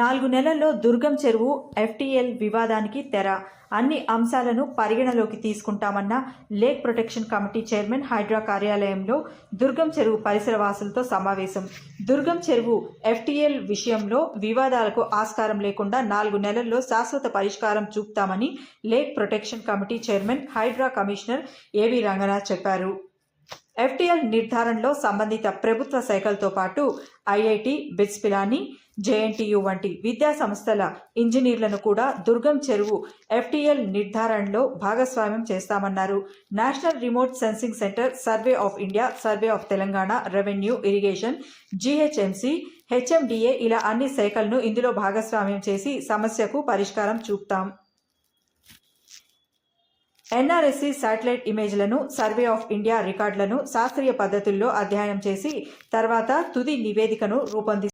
నాలుగు నెలల్లో దుర్గం చెరువు ఎఫ్టీఎల్ వివాదానికి తెర. అన్ని అంశాలను పరిగణలోకి తీసుకుంటామన్న lake protection committee chairman Hydraa కార్యాలయంలో దుర్గం చెరువు పరిసర వాసులతో సమావేశం. దుర్గం చెరువు ఎఫ్టీఎల్ విషయంలో వివాదాలకు ఆస్కారం లేకుండా నాలుగు నెలల్లో శాశ్వత పరిష్కారం చూపుతామని lake protection committee chairman Hydraa commissioner AV Ranganath చెప్పారు. ఎఫ్టీఎల్ నిర్ధారణలో సంబంధిత ప్రభుత్వ శాఖలతో పాటు ఐఐటి బిట్స్ పిలాని జేఎన్టీయు వంటి విద్యా సంస్థల ఇంజనీర్లను కూడా దుర్గం చెరువు ఎఫ్టీఎల్ నిర్ధారణలో భాగస్వామ్యం చేస్తామన్నారు. National remote sensing centre survey of India survey of Telangana revenue irrigation GHMC HMDA ఇలా అన్ని శాఖలను ఇందులో భాగస్వామ్యం చేసి సమస్యకు పరిష్కారం చూపుతాం. ఎన్ఆర్ఎస్సి శాటిలైట్ ఇమేజ్లను సర్వే ఆఫ్ ఇండియా రికార్డులను శాస్త్రీయ పద్ధతుల్లో అధ్యయనం చేసి తర్వాత తుది నివేదికను రూపొంది